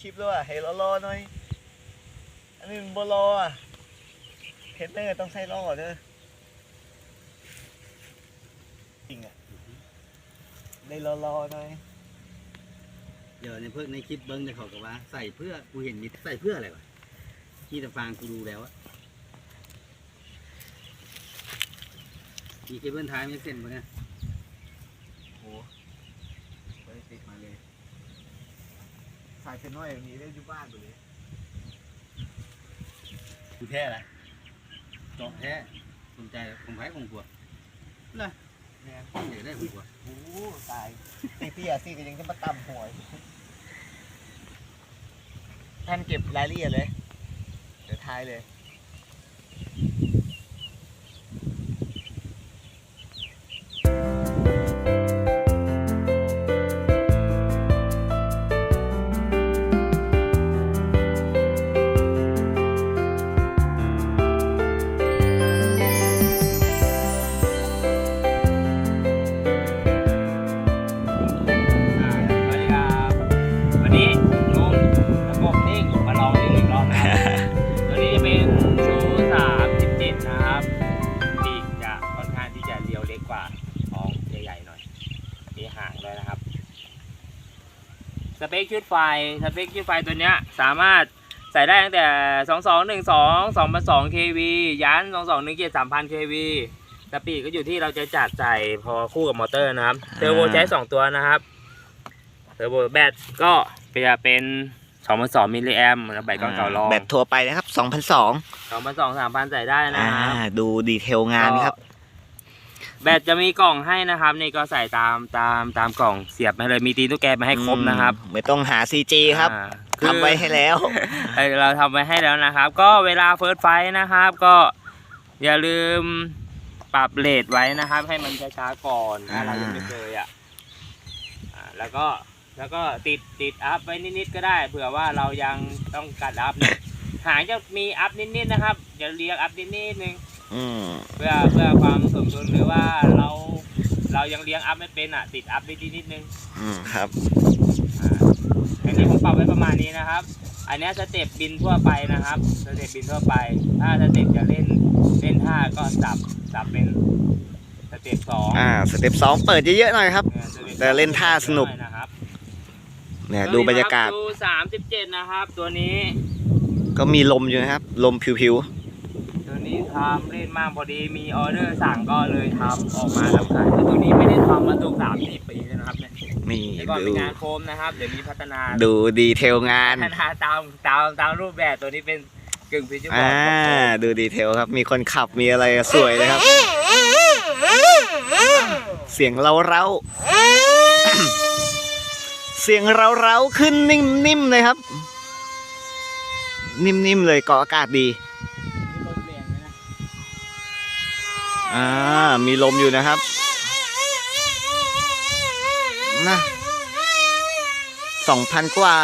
คลิปด้วยให้รอๆหน่อย อันนี้มันบ่รออะเทรนเนอร์ต้องใช้รอเด้อจริงอะได้รอๆหน่อยเดี๋ยวในเพิ่งในคลิปเบิ้งจะเขากับว่าใส่เพื่อกูเห็นมีใส่เพื่ออะไรวะที่ตะฟางกูดูแล้วอะมีเคเบิลท้ายไม่เส้นปะเนี่ยโหไม่ได้ติดมาเลย สายเทนน้อยอย่างนี้ได้อยู่บ้านไปเลยกูแท้อะไรเจาะแท้สนใจผมไผ่ของกูนะแม่อยากได้ของกูโอ้โหตายตีเตี้ยสิก็ยังจะมาตำหวยท่านเก็บรายละเอียดเลย เดี๋ยวทายเลย สเปคชุดไฟสเปคชุดไฟตัวเนี้ยสามารถใส่ได้ตั้งแต่ 2 2 1 2 2 2 2 kV ยัน 2 2 1 7 3,000 kV สปีดก็อยู่ที่เราจะจัดใส่พอคู่กับมอเตอร์นะครับ เทอร์โบใช้ 2 ตัวนะครับ เทอร์โบแบตก็จะเป็น2,2มิลลิแอมเหมือนกับแบตก้อนเก่าลอง แบตทั่วไปนะครับ 2,002 2,2 3,000 ใส่ได้นะอ่า ครับดูดีเทลงานครับ แบตจะมีกล่องให้นะครับนี่ก็ใส่ตามตามตามกล่องเสียบมาเลยมีตีนตุ๊กแกมาให้ครบนะครับอืมไม่ต้องหา CG ครับอ่าทำไว้ให้แล้ว เอ้ยเราทำไว้ให้แล้วนะครับ ก็เวลาเฟิร์สไฟนะครับ ก็อย่าลืมปรับเลทไว้นะครับ ให้มันช้าๆก่อนถ้าเรายังไม่เคยอะอ่าแล้วก็แล้วก็ติดติดอัพไว้นิดๆก็ได้เผื่อว่าเรายังต้องการอัพเนี่ยหางจะมีอัพนิดๆนะครับอย่าเรียกอัพนิดๆนึง อืมเพื่อเพื่อความสมดุลหรือว่าเราเรายังเลี้ยงอัพไม่เป็นอะ ติดอัพนิดๆนิดนึงอืมครับอ่าอันนี้ผมปรับไว้ประมาณนี้นะครับ อันเนี้ยสเต็ปบินทั่วไปนะครับสเต็ปบินทั่วไป ถ้าสเต็ปจะเล่นเล่นท่าก็สับสับเป็นสเต็ปสองอ่าสเต็ปสองเปิดเยอะๆหน่อยครับ ออสต็ปแต่เล่นท่าสนุก นะครับเนี่ยดูบรรยากาศดูสามสิบเจ็ดนะครับ ตัวนี้ก็มีลมอยู่นะครับ ลมผิวตัว นี้ทำเล่นมากพอดีมีออเดอร์สั่งก็เลยทำออกมาทำขายแต่ตัวนี้ไม่ได้ทำมาตัวสามสี่ปีแล้วนะครับเนี่ยๆนี่แต่ก่อนดูเป็นงานโฟมนะครับเดี๋ยวนี้พัฒนาดูดีเทลงาน พัฒนาตามตามตามรูปแบบตัวนี้เป็นกึ่งฟิวเจอร์บออ่าร์ดดูดีเทลครับ มีคนขับมีอะไรสวยเลยครับ เสียงเราเราๆเสียงเราเราๆขึ้นนิ่มๆเลยครับ นิ่มๆเลยเกาะอากาศดี มีลมแรงด้วยนะ อ่า มีลมอยู่นะครับนะสองพันกว่า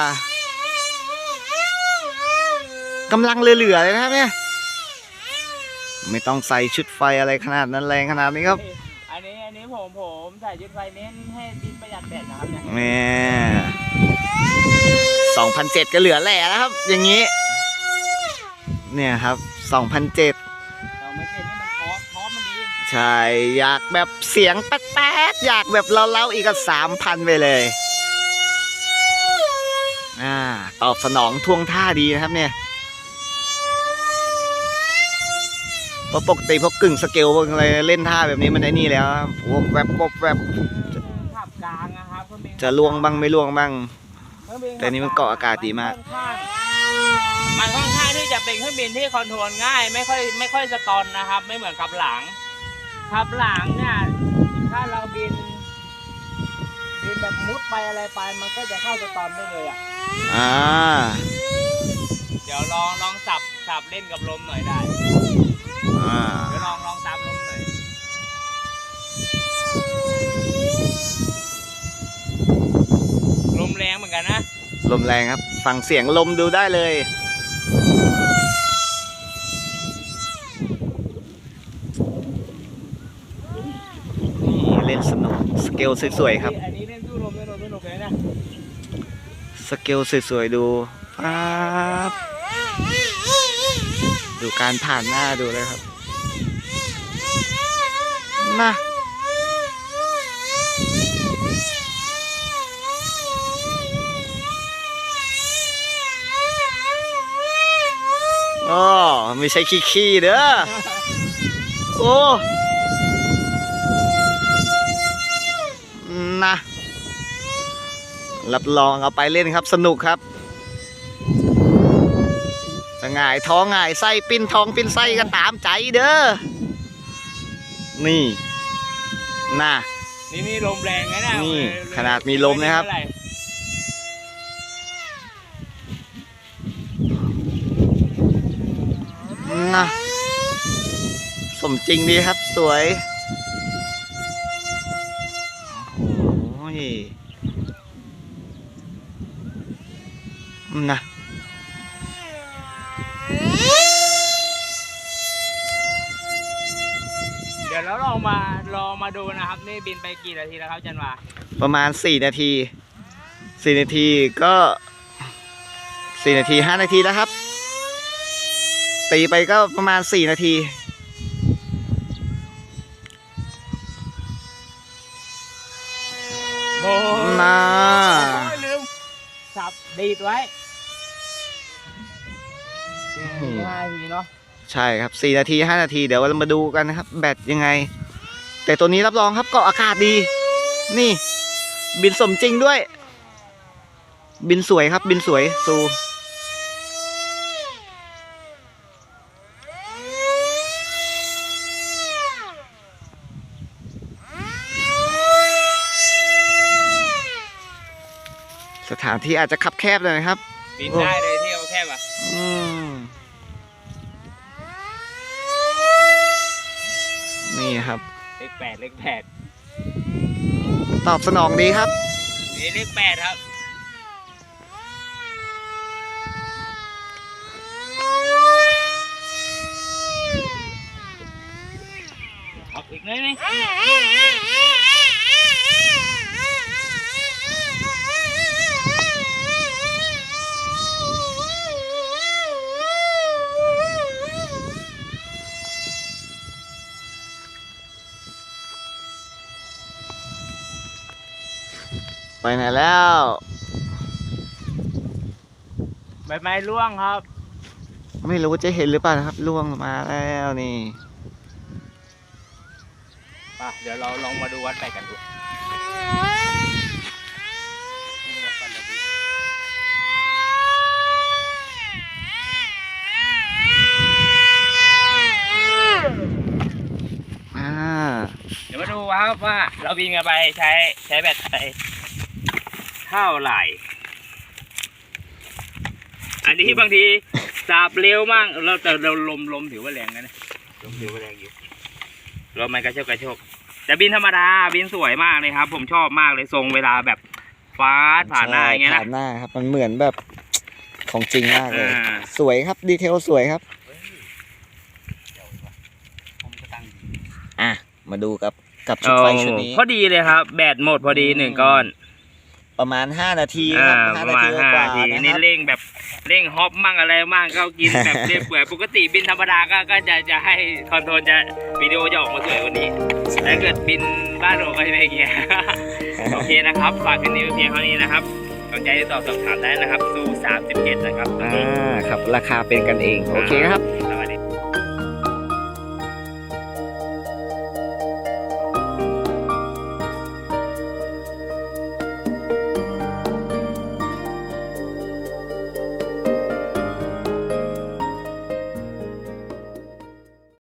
กำลังเหลือๆเลยนะครับเนี่ย ไม่ต้องใส่ชุดไฟอะไรขนาดนั้นแรงขนาดนี้ครับอันนี้อันนี้ผมผมใส่ชุดไฟเน้นให้ดินประหยัดแบตนะครับเนี่ยแม่สองพันเจ็ดก็เหลือแหล่แล้วครับ อย่างนี้ เนี่ยครับสองพันเจ็ดเราไม่เช่นนี่มันท้อท้อมันดี ใช่อยากแบบเสียงแป๊ดๆอยากแบบเล้าๆอีกก็สามพันไปเลยอ่าตอบสนองท่วงท่าดีนะครับเนี่ยเพราะปกติพวกกึ่งสเกลพวกอะไรเล่นท่าแบบนี้มันไอ้นี่แล้วครับพวกแวบวบแวบขับกลางนะครับเครื่องบินจะล่วงบ้างไม่ล่วงบ้างเครื่องบิแต่นี่มันเกาะอากาศดีมากนค่อนข้างมันค่อนข้างที่จะเป็นเครื่องบินที่คอนโทรลง่าย ไม่ค่อยไม่ค่อยสตอนนะครับ ไม่เหมือนกับหลัง ขับหลังเนี่ยถ้าเราบินบินแบบมุดไปอะไรไป มันก็จะเข้าสตอนได้เลยอะอ่า เดี๋ยวลองลองสับสับเล่นกับลมหน่อยได้อ่า เดี๋ยวลองลองตามลมหน่อยลมแรงเหมือนกันนะ ลมแรงครับ ฟังเสียงลมดูได้เลย นี่ เล่นสนุกสเกลสวยๆครับ อันนี้เล่นสู้ลมเล่นลมสนุกเลยนะสเกลสวยๆดูป๊าบดูการผ่านหน้าดูเลยครับมาอ๋อไม่ใช่ขี้ๆเด้อ โอ้ นะ รับรองเอาไปเล่นครับสนุกครับสง่ายท้องง่ายไส้ปิ้นท้องปิ้นไส้ก็ตามใจเด้อ นี่น่ะนี่นี่ลมแรงนะเนี่ยนี่เออขนาดมีลมนะครับไเท่าไหน่ะสมจริงดีครับสวย โอ้โหน่ะเดี๋ยวเราลองมาลองมาดูนะครับ นี่บินไปกี่นาทีแล้วครับจันวาประมาณ4นาที4นาทีก็4นาที5นาทีแล้วครับ ตีไปก็ประมาณ4นาที โอ้น่ายลืมสับดีดไว้สี่ห้านาทีเนาะใช่ครับ4นาที5นาทีเดี๋ยวเรามาดูกันนะครับ แบตยังไง แต่ตัวนี้รับรองครับเกาะอากาศดี นี่ บินสมจริงด้วย บินสวยครับ บินสวยซู ถานที่อาจจะคับแคบเลยนะครับ บินได้เลยที่เอาแคบอะอืมนี่ครับ เลขแปดเลขแปดตอบสนองดีครับ นี่เลขแปดครับเอาอีกหน่อยไหม ไปไหนแล้วใบไม้ร่วงครับ ไม่รู้จะเห็นหรือเปล่านะครับล่วงมาแล้วนี่อะเดี๋ยวเราลองมาดูวัดแปดกันดูอ่า เดี๋ยวมาดูครับว่าเราบินกันไปใช้ใช้แบตไป เท่าไหร่ อันนี้บางทีสาบเร็วมากเราแต่เราลมลมถือว่าแรงนะเนี่ยลมถือว่าแรงอยู่ลมมันกระโชกกระโชกแต่บินธรรมดาบินสวยมากเลยครับ ผมชอบมากเลยทรงเวลาแบบฟ้าดผ่านหน้าอย่างเงี้ยผ่านะนหน้าครับ มันเหมือนแบบของจริงมากเลยอ่าสวยครับดีเทลสวยครับผมก็ตั้งอะมาดูกับกับชุดไฟชุดนี้พอดีเลยครับ แบตหมดพอดีหนึ่งก้อน ประมาณ5นาทีคอ่ารับประ5มานาณทีห้ากว่านาทีๆนะนี่ครับ เร่งแบบเร่งฮอปมั่งอะไรมั่งก็กินแบบ เรียบเปื่อยปกติบินธรรมดาก็ก็จะจะให้คอนโทรลจะวิดีโอจะออกมาสวยกว่านี้ถ้าเกิดบินบ้านเราก็จะไม่เงี้ยโอเคนะครับฝากคลิปนี้ไว้เพียงเท่านี้นะครับสนใจติดต่อสอบถามได้นะครับซู37นะครับ อ่าครับราคาเป็นกันเอง โอเคครับเรา